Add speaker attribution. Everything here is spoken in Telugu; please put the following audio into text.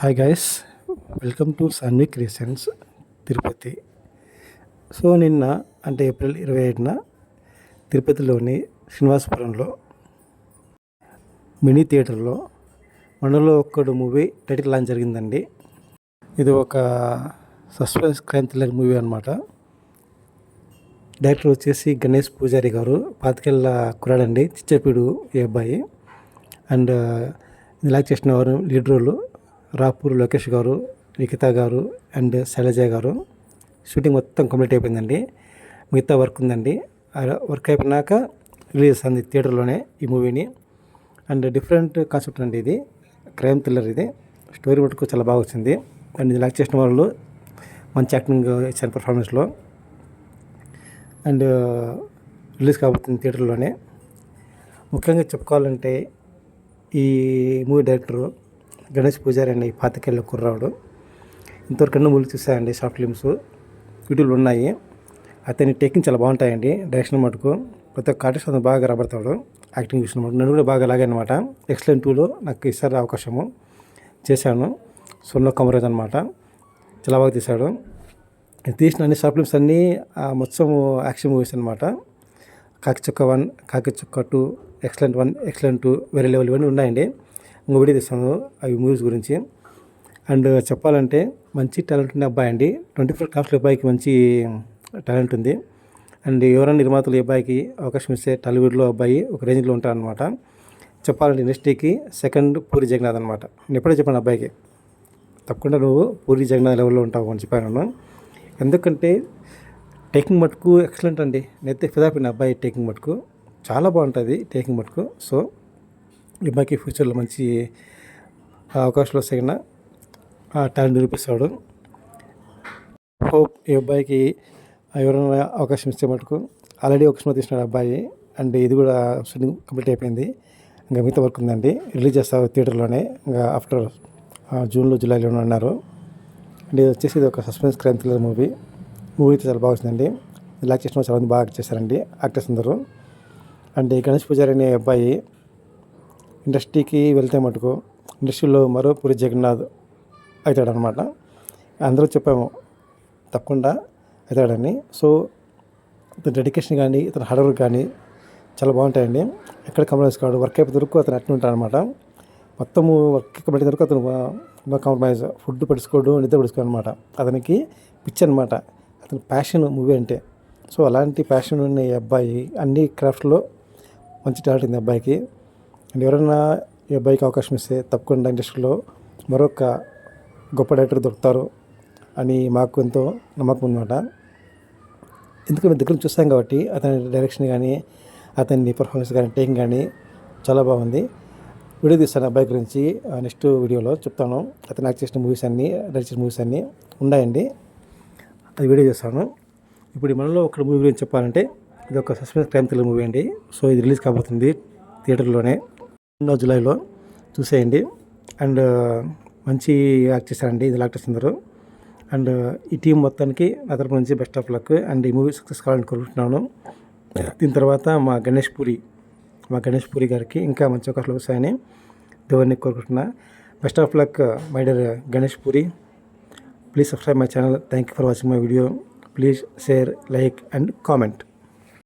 Speaker 1: Hi guys welcome to Sanvi recipes Tirupati so నిన్న అంటే ఏప్రిల్ ఇరవై ఏడున తిరుపతిలోని శ్రీనివాసపురంలో మినీ థియేటర్లో మనలో ఒక్కడు మూవీ టైటిల్ లాంచ్ జరిగిందండి. ఇది ఒక సస్పెన్స్ క్రైమ్ థ్రిల్లర్ మూవీ అనమాట డైరెక్టర్ వచ్చేసి గణేష్ పూజారి గారు పాతికేళ్ళ కురాడండి చిచ్చపీడు ఈ అబ్బాయి. అండ్ uh, ఇలా చేసిన వారు లీడ్ రోల్ రాపూర్ లోకేష్ గారు నిఖిత గారు అండ్ శైలజ గారు. షూటింగ్ మొత్తం కంప్లీట్ అయిపోయిందండి. మిగతా వర్క్ ఉందండి. వర్క్ అయిపోయినాక రిలీజ్ అంది థియేటర్లోనే ఈ మూవీని. అండ్ డిఫరెంట్ కాన్సెప్ట్ అండి ఇది. క్రైమ్ థ్రిల్లర్ ఇది. స్టోరీ మటుకు చాలా బాగా వచ్చింది. అండ్ ఇది లాక్ చేసిన వాళ్ళు మంచి యాక్టింగ్ ఇచ్చారు పర్ఫార్మెన్స్లో. అండ్ రిలీజ్ కాబోతుంది థియేటర్లోనే. ముఖ్యంగా చెప్పుకోవాలంటే ఈ మూవీ డైరెక్టరు గణేష్ పూజారి అండి పాతికేళ్ళ కుర్రాడు. ఇంతవరకు అన్ని మూలు చూసాయండి షార్ట్ ఫిలిమ్స్. వీడియోలు ఉన్నాయి. అతని టేకింగ్ చాలా బాగుంటాయండి డైరెక్షన్ మటుకు. ప్రతి ఒక్క ఆర్టిస్ట్ అతను బాగా రాబడతాడు యాక్టింగ్ చూసిన మటుకు. నన్ను కూడా బాగా అలాగే అనమాట ఎక్సలెంట్ టూలో నాకు ఇస్తారు అవకాశము చేశాను. సొన్నో కమరేజ్ అనమాట చాలా బాగా తీశాడు. తీసిన అన్ని షార్ట్ ఫిల్మ్స్ అన్నీ మొత్తం యాక్షన్ మూవీస్ అనమాట కాకి చుక్క వన్ కాకి చుక్క two excellent one excellent two వేరే లెవెల్ ఇవన్నీ ఉన్నాయండి. ఇంకో వీడియో తీస్తాను అవి మూవీస్ గురించి. అండ్ చెప్పాలంటే మంచి టాలెంట్ ఉన్న అబ్బాయి అండి. ట్వంటీ ఫోర్ క్రాఫ్ట్ల అబ్బాయికి మంచి టాలెంట్ ఉంది. అండ్ ఎవరైనా నిర్మాతలు ఈ అబ్బాయికి అవకాశం ఇస్తే టాలీవుడ్లో అబ్బాయి ఒక రేంజ్లో ఉంటారనమాట చెప్పాలంటే ఇండస్ట్రీకి సెకండ్ పూరి జగన్నాథ్ అనమాట నేను ఎప్పుడే చెప్పాను అబ్బాయికి. తప్పకుండా నువ్వు పూరి జగన్నాథ్ లెవెల్లో ఉంటావు అని చెప్పాను ఎందుకంటే టేకింగ్ మటుకు ఎక్సలెంట్ అండి. నేనైతే ఫిదాపిన అబ్బాయి టేకింగ్ మటుకు. చాలా బాగుంటుంది టేకింగ్ మటుకు. సో ఈ అబ్బాయికి ఫ్యూచర్లో మంచి అవకాశాలు వస్తాయన్న టాలెంట్ నిరూపిస్తాడు. హోప్ ఈ అబ్బాయికి ఎవరైనా అవకాశం ఇస్తే మటుకు ఆల్రెడీ ఒక సినిమా తీసినాడు అబ్బాయి అండ్ ఇది కూడా షూటింగ్ కంప్లీట్ అయిపోయింది. ఇంకా మిగతా వర్క్ ఉందండి. రిలీజ్ చేస్తారు థియేటర్లోనే. ఇంకా ఆఫ్టర్ జూన్లో జూలైలో అన్నారు అండ్ ఇది వచ్చేసి ఇది ఒక suspense crime thriller movie movie అయితే చాలా బాగుందండి ఇలా చేసిన చాలా మంది బాగా చేశారండి. యాక్టర్స్ అందరూ. అండ్ ఈ గణేష్ పూజారి అనే అబ్బాయి ఇండస్ట్రీకి వెళ్తే మటుకు ఇండస్ట్రీలో మరో పూరి జగన్నాథ్ అవుతాడనమాట అందరూ చెప్పాము తప్పకుండా అవుతాడని. సో ఇతని డెడికేషన్ కానీ ఇతని హార్డ్ వర్క్ కానీ చాలా బాగుంటాయండి. ఎక్కడ కంప్రమైజ్ కాడు వర్క్ అయిపోతే వరకు అతను అట్లా ఉంటాడనమాట మొత్తము వర్క్ కంప్లీట్ వరకు అతను కాంప్రమైజ్ ఫుడ్ పడుచుకోడు నిద్ర పడుచుకోడు అనమాట అతనికి పిచ్ అనమాట అతని ప్యాషన్ మూవీ అంటే. సో అలాంటి ప్యాషన్ ఉన్న అబ్బాయి అన్ని క్రాఫ్ట్లో మంచి టాలెంట్ ఉంది అబ్బాయికి. అండ్ ఎవరైనా ఈ అబ్బాయికి అవకాశం ఇస్తే తప్పకుండా ఇండస్ట్రీలో మరొక గొప్ప డైరెక్టర్ దొరుకుతారు అని మాకు ఎంతో నమ్మకం అనమాట ఎందుకంటే దగ్గర చూస్తాం కాబట్టి అతని డైరెక్షన్ కానీ అతని పర్ఫార్మెన్స్ కానీ టేకింగ్ కానీ చాలా బాగుంది. వీడియో తీస్తాను అబ్బాయి గురించి. నెక్స్ట్ వీడియోలో చెప్తాను. అతను నాకు చేసిన మూవీస్ అన్నీ డైరెక్ట్ చేసిన మూవీస్ అన్నీ ఉన్నాయండి. అది వీడియో చేస్తాను. ఇప్పుడు మనలో ఒక మూవీ గురించి చెప్పాలంటే ఇది ఒక సస్పెన్స్ క్రైమ్ థ్రిల్లర్ మూవీ అండి. సో ఇది రిలీజ్ కాబోతుంది థియేటర్లోనే. ఎన్నో జూలైలో చూసేయండి. అండ్ మంచి యాక్ట్ చేశారండి ఇది యాక్టర్స్ అందరూ. అండ్ ఈ టీం మొత్తానికి నా తరపు నుంచి బెస్ట్ ఆఫ్ లక్. అండ్ ఈ మూవీ సక్సెస్ కావాలని కోరుకుంటున్నాను. దీని తర్వాత మా గణేష్ పూరి మా గణేష్ పూరి గారికి ఇంకా మంచి అవకాశాలు వస్తాయని దేవుడిని కోరుకుంటున్నా. Best of luck my dear Ganesh Puri. Please subscribe my channel. Thank you for watching my video. Please share like and comment.